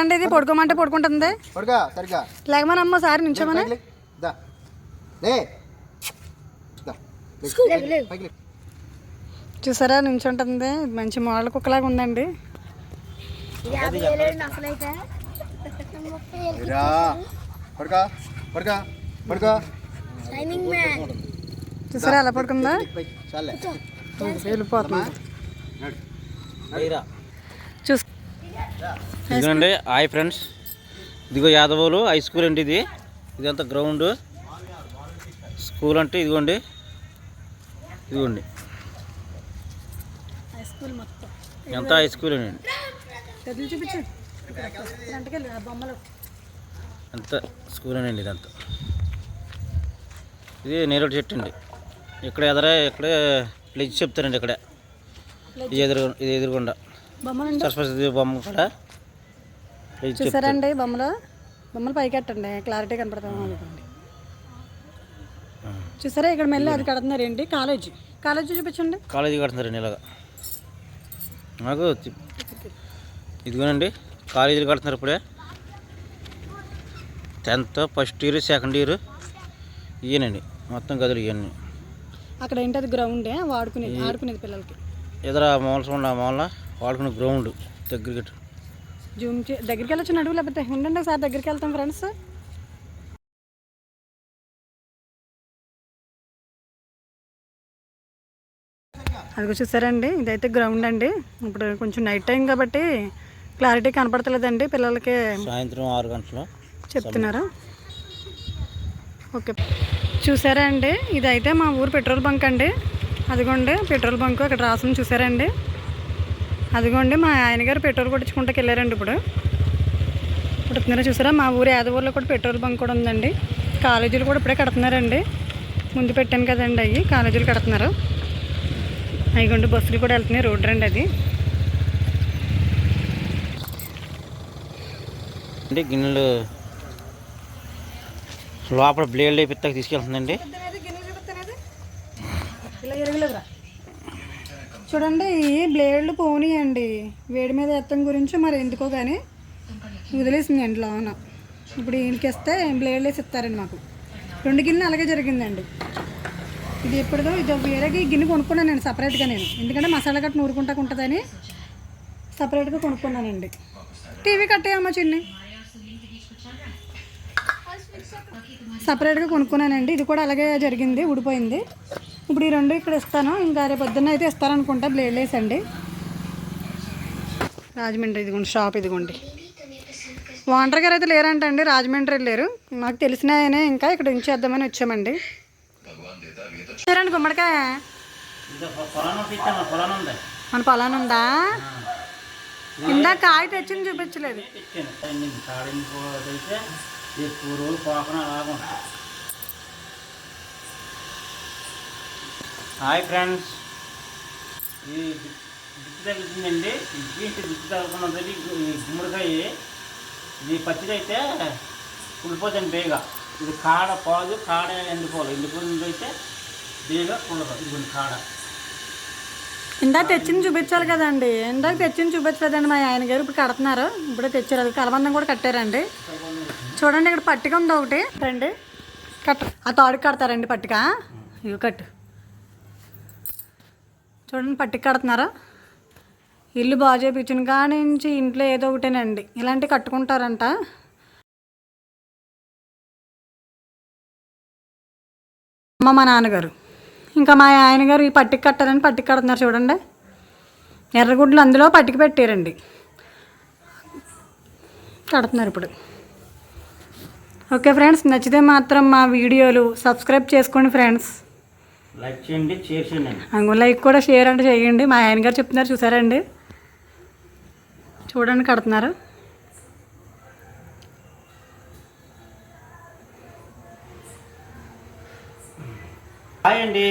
అంటే ఇది? పడుకోమంటే పడుకుంటుంది. పడుగా సరిగా లేకమని అమ్మ సారి నుంచోమని. చూసారా నుంచుంటుంది మంచి మోడల్ కుక్కలాగా ఉందండి. చూసారా ఎలా పడుకుందా? పైకి చాలే. వెళ్ళిపోతుంది. నడు. చూస్ ఇదిగోండి హాయ్ ఫ్రెండ్స్. ఇదిగో యాదవులు హై స్కూల్ అండి ఇది. ఇదంతా గ్రౌండ్ స్కూల్ అంటే ఇదిగోండి. ఇదిగోండి. ఎంత హై స్కూల్ అండి? ఎంత స్కూల్ అండి ఇదంతా? ఇది నేరేడు చెట్టు అండి. ఇక్కడ ఎదరే ఇక్కడే ప్లేజ్ చెప్తారండి ఇక్కడే. ఇది ఎదురు ఇది అండి సరస్వతి బొమ్మ కూడా. చూసారండి బొమ్మలు? బొమ్మలు పైకెట్టండి క్లారిటీ కనపడతాం అనుకోండి. చూసారా? ఇక్కడ మళ్ళీ అది కడుతున్నారు ఏంటి? కాలేజీ కాలేజీ చూపించండి. కాలేజీ కడుతున్నారండి ఇలాగా. నాకు ఇదిగోనండి కాలేజీలు కడుతున్నారు ఇప్పుడే. Tenth first year second year ఇయ్యనండి. మొత్తం గదులు ఇవన్నీ అక్కడ ఏంటి? అది గ్రౌండే వాడుకునేది ఆడుకునేది పిల్లలకి. ఎదుర మూలస ఉండ మూల వాడుకునే గ్రౌండ్ దగ్గరికి జూమ్ దగ్గరికి వెళ్ళొచ్చు నడువు లేకపోతే. ఉండండి ఒకసారి దగ్గరికి వెళ్తాం ఫ్రెండ్స్. అది చూసారండి ఇదైతే గ్రౌండ్ అండి. ఇప్పుడు కొంచెం నైట్ టైం కాబట్టి క్లారిటీ కనపడతలేదండి పిల్లలకి. సాయంత్రం ఆరు గంటలు చెప్తున్నారా? ఓకే. చూసారా అండి ఇదైతే మా ఊరు పెట్రోల్ బంక్ అండి. అదిగోండి పెట్రోల్ బంక్ అక్కడ రాసుకుని చూసారండి అదిగోండి మా ఆయన గారు పెట్రోల్ కొట్టించుకుంటాకి వెళ్ళారండి ఇప్పుడు. ఇప్పుడు చూసారా? మా ఊరు యాదవూరులో కూడా పెట్రోల్ బంక్ కూడా ఉందండి. కాలేజీలు కూడా ఇప్పుడే కడుతున్నారండి. ముందు పెట్టాను కదండి అవి కాలేజీలు కడుతున్నారు. అయిగోండి బస్సులు కూడా వెళ్తున్నాయి రోడ్డు రండి అది. అంటే గిన్నెలు లోపల బ్లేడ్ వేపిస్తాక తీసుకెళ్తుందండి. చూడండి ఈ బ్లేడ్లు పోనీయండి. వేడి మీద ఎత్తం గురించి మరి ఎందుకో కానీ వదిలేసిందండి లోన. ఇప్పుడు ఇంటికిస్తే బ్లేడ్లు వేసి ఇస్తారండి మాకు. రెండు గిన్నెలు అలాగే జరిగిందండి. ఇది ఎప్పుడుదో ఇది వేరేగా ఈ గిన్నె కొనుక్కున్నాను నేను సపరేట్గా నేను. ఎందుకంటే మసాలా కట్ట నూరుకుంటా ఉంటుందని సపరేట్గా కొనుక్కున్నానండి. టీవీ కట్టేయమ్మా చిన్ని. సపరేట్గా కొనుక్కున్నానండి. ఇది కూడా అలాగే జరిగింది ఊడిపోయింది. ఇప్పుడు ఈ రెండు ఇక్కడ ఇస్తాను ఇంకా రేపు పొద్దున్న అయితే ఇస్తారనుకుంటా బ్లేడ్ వేసండి రాజమండ్రి ఇదిగోండి షాప్ ఇదిగోండి ఓనర్ గారు అయితే లేరంటండి రాజమండ్రి వెళ్ళారు మాకు తెలిసిన ఆయనే ఇంకా ఇక్కడ ఉంచేద్దామని వచ్చామండి సరేండి గుమ్మడికాయ మన పొలాన్ని ఉందా ఇందాక కాయ తెచ్చింది చూపించలేదు ఎక్కువ రోజులు పోకుండా హాయ్ ఫ్రెండ్స్. ఈ దిక్కు తగ్గుతుందండి ఇది దిక్కు తగ్గకున్నది ఈ గుమ్మడికాయ. ఇది పచ్చిదైతే కుళ్ళిపోతుంది బేగా. ఇది కాడ పోదు కాడ ఎండిపోవాలి ఎండిపోయింది అయితే బేగా కుళ్ళదు ఇది కాడ. ఇందాక తెచ్చింది చూపించాలి కదండి. ఇందాక తెచ్చింది చూపించలేదండి మా ఆయన గారు. ఇప్పుడు కడుతున్నారు. ఇప్పుడే తెచ్చారు. అది కలబందం కూడా కట్టారండి. చూడండి ఇక్కడ పట్టిక ఉంది ఒకటి. రండి. కట్ట ఆ తాడుకి కడతారండి పట్టిక. ఇవి కట్టు. చూడండి పట్టిక కడుతున్నారా ఇల్లు బాగు చేయించిన కానించి నుంచి ఇంట్లో ఏదో ఒకటేనండి. ఇలాంటివి కట్టుకుంటారంట. అమ్మ మా నాన్నగారు. ఇంకా మా ఆయనగారు ఈ పట్టిక కట్టాలని పట్టిక కడుతున్నారు చూడండి. ఎర్రగుడ్లు అందులో పట్టిక పెట్టారండి. కడుతున్నారు ఇప్పుడు. ఓకే ఫ్రెండ్స్ నచ్చితే మాత్రం మా వీడియోలు సబ్స్క్రైబ్ చేసుకోండి ఫ్రెండ్స్. లైక్ చేయండి షేర్ చేయండి. లైక్ కూడా షేర్ అంటే చేయండి. మా ఆయన గారు చెప్తున్నారు చూసారండి? చూడండి కడుతున్నారు. హాయ్ అండి.